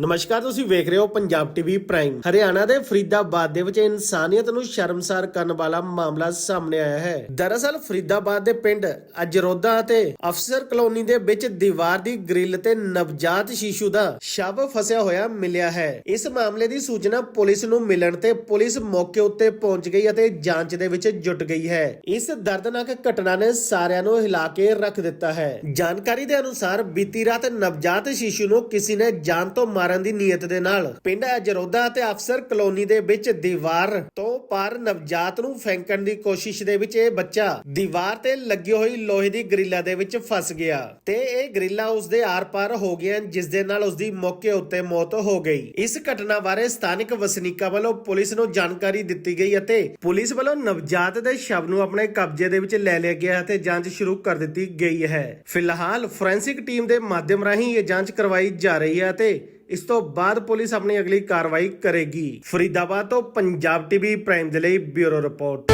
ਨਮਸਕਾਰ, ਤੁਸੀਂ ਵੇਖ ਰਹੇ ਹੋ ਪੰਜਾਬ ਟੀਵੀ ਪ੍ਰਾਈਮ ਹਰਿਆਣਾ ਦੇ ਫਰੀਦਾਬਾਦ ਦੇ ਵਿੱਚ ਇਨਸਾਨੀਅਤ ਨੂੰ ਸ਼ਰਮਸਾਰ ਕਰਨ ਵਾਲਾ ਮਾਮਲਾ ਸਾਹਮਣੇ ਆਇਆ ਹੈ। ਦਰਅਸਲ, ਫਰੀਦਾਬਾਦ ਦੇ ਪਿੰਡ ਅਜਰੋਦਾ ਅਤੇ ਅਫਸਰ ਕਲੋਨੀ ਦੇ ਵਿੱਚ ਦੀਵਾਰ ਦੀ ਗ੍ਰਿਲ ਤੇ ਨਵਜਾਤ ਸ਼ੀਸ਼ੂ ਦਾ ਸ਼ਵ ਫਸਿਆ ਹੋਇਆ ਮਿਲਿਆ ਹੈ। ਇਸ ਮਾਮਲੇ ਦੀ ਸੂਚਨਾ ਪੁਲਿਸ ਨੂੰ ਮਿਲਣ ਤੇ ਪੁਲਿਸ ਮੌਕੇ ਉੱਤੇ ਪਹੁੰਚ ਗਈ ਅਤੇ ਜਾਂਚ ਦੇ ਵਿੱਚ ਜੁਟ ਗਈ ਹੈ। ਇਸ ਦਰਦਨਾਕ ਘਟਨਾ ਨੇ ਸਾਰਿਆਂ ਨੂੰ ਹਿਲਾ ਕੇ ਰੱਖ ਦਿੱਤਾ ਹੈ। ਜਾਣਕਾਰੀ ਦੇ ਅਨੁਸਾਰ, ਬੀਤੀ ਰਾਤ ਨਵਜਾਤ ਸ਼ੀਸ਼ੂ ਨੂੰ ਕਿਸੇ ਨੇ ਜਾਨ ਤੋਂ ਮਾਰ ਮਾਰਨ ਦੀ ਨੀਅਤ ਦੇ ਨਾਲ। ਪਿੰਡ ਅਜਰੋਦਾ ਅਤੇ ਅਫਸਰ ਕਲੋਨੀ ਦੇ ਵਿੱਚ ਦੀਵਾਰ ਤੋਂ ਪਾਰ ਨਵਜਾਤ ਨੂੰ ਫੈਂਕਣ ਦੀ ਕੋਸ਼ਿਸ਼ ਦੇ ਵਿੱਚ ਇਹ ਬੱਚਾ ਦੀਵਾਰ ਤੇ ਲੱਗੀ ਹੋਈ ਲੋਹੇ ਦੀ ਗ੍ਰਿਲਾਂ ਦੇ ਵਿੱਚ ਫਸ ਗਿਆ ਤੇ ਇਹ ਗ੍ਰਿਲਾਂ ਉਸ ਦੇ ਆਰ-ਪਾਰ ਹੋ ਗਈਆਂ ਜਿਸ ਦੇ ਨਾਲ ਉਸ ਦੀ ਮੌਕੇ ਉੱਤੇ ਮੌਤ ਹੋ ਗਈ। ਇਸ ਘਟਨਾ ਬਾਰੇ ਸਥਾਨਕ ਵਸਨੀਕਾਂ ਵੱਲੋਂ ਪੁਲਿਸ ਨੂੰ ਜਾਣਕਾਰੀ ਦਿੱਤੀ ਗਈ ਅਤੇ ਪੁਲਿਸ ਵੱਲੋਂ ਨਵਜਾਤ ਦੇ ਸ਼ਵ ਨੂੰ ਆਪਣੇ ਕਬਜ਼ੇ ਦੇ ਵਿੱਚ ਲੈ ਲਿਆ ਗਿਆ ਅਤੇ ਜਾਂਚ ਸ਼ੁਰੂ ਕਰ ਦਿੱਤੀ ਗਈ ਹੈ। ਫਿਲਹਾਲ ਫੋਰੈਂਸਿਕ ਟੀਮ ਦੇ ਮਾਧਿਅਮ ਰਾਹੀਂ ਇਹ ਜਾਂਚ ਕਰਵਾਈ ਜਾ ਰਹੀ ਹੈ ਅਤੇ ਇਸ ਤੋਂ ਬਾਅਦ ਪੁਲਿਸ ਆਪਣੀ ਅਗਲੀ ਕਾਰਵਾਈ ਕਰੇਗੀ। ਫਰੀਦਾਬਾਦ ਤੋਂ ਪੰਜਾਬ ਟੀਵੀ ਪ੍ਰਾਈਮ ਦੇ ਲਈ ਬਿਊਰੋ ਰਿਪੋਰਟ।